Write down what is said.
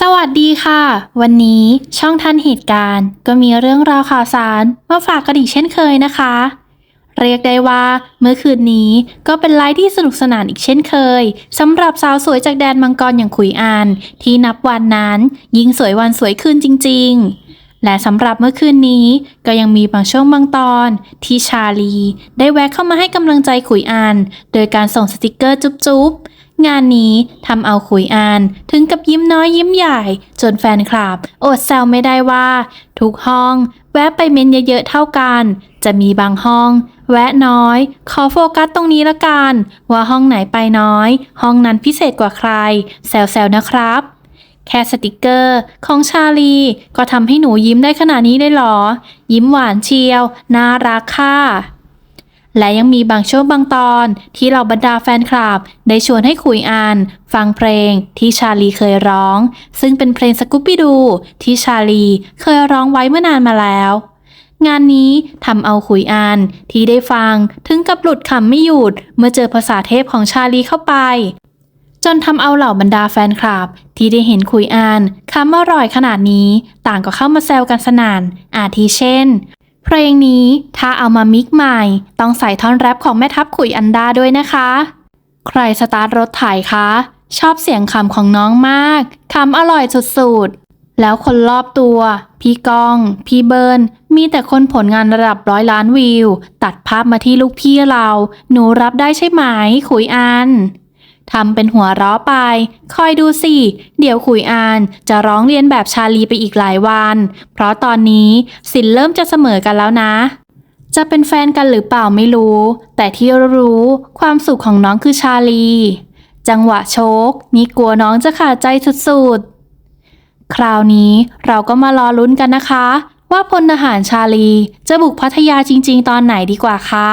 สวัสดีค่ะ วันนี้ช่องทันเหตุการณ์ ก็มีเรื่องราวข่าวสารมาฝากกันอีกเช่นเคยนะคะ เรียกได้ว่าเมื่อคืนนี้ก็เป็นไลฟ์ที่สนุกสนานอีกเช่นเคยสำหรับสาวสวยจากแดนมังกรอย่างขุยอาน ที่นับวันนั้น ยิ่งสวยวันสวยคืนจริง ๆ และสำหรับเมื่อคืนนี้ก็ยังมีบางช่วงบางตอน ที่ชาลี ได้แวะเข้ามาให้กำลังใจขุยอาน โดยการส่งสติกเกอร์จุ๊บๆ งานนี้ทำเอาขุยอานถึงกับยิ้มน้อยยิ้มใหญ่ จนแฟนคลับ อดแซวไม่ได้ว่า ทุกห้อง แวะไปเม้นเยอะๆเท่ากัน จะมีบางห้อง แวะน้อย ขอโฟกัสตรงนี้ละกัน ว่าห้องไหนไปน้อย ห้องนั้นพิเศษกว่าใคร แซวๆนะครับ แค่สติกเกอร์ของชาลี ก็ทำให้หนูยิ้มได้ขนาดนี้ได้หรอ ยิ้มหวานเชียว น่ารักค่ะ และยังมีบางช่วงบางตอนที่เราบรรดาแฟนคลับ ได้ชวนให้คุยอ่าน ฟังเพลงที่ชาลีเคยร้อง ซึ่งเป็นเพลงสกูปปี้ดู ที่ชาลีเคยร้องไว้เมื่อนานมาแล้ว งานนี้ทำเอาขุยอ่านที่ได้ฟังถึงกับหลุดขำไม่หยุดเมื่อเจอภาษาเทพของชาลีเข้าไป จนทำเอาเหล่าบรรดาแฟนคลับ ที่ได้เห็นคุยอ่านคำอร่อยขนาดนี้ ต่างก็เข้ามาแซวกันสนาน อาทิเช่น เพลงนี้ถ้าเอามามิกใหม่ ต้องใส่ท่อนแรปของแม่ทัพขุยอันดาด้วยนะคะ ใครสตาร์ทรถถ่ายคะ ชอบเสียงคำของน้องมากคำอร่อยสุดๆ แล้วคนรอบตัว พี่ก้อง พี่เบิร์นมีแต่คนผลงานระดับร้อยล้านวิว ตัดภาพมาที่ลูกพี่เรา หนูรับได้ใช่ไหมขุยอัน ทำเป็นหัวเราะไป คอยดูสิ เดี๋ยวขุยอานจะร้องเรียนแบบชาลีไปอีกหลายวัน เพราะตอนนี้สินเริ่มจะเสมอกันแล้วนะ จะเป็นแฟนกันหรือเปล่าไม่รู้ แต่ที่รู้ความสุขของน้องคือชาลี จังหวะโชกนี่กลัวน้องจะขาดใจสุดๆ คราวนี้เราก็มารอลุ้นกันนะคะ ว่าพลทหารชาลีจะบุกพัทยาจริง ๆ ตอนไหนดีกว่าค่ะ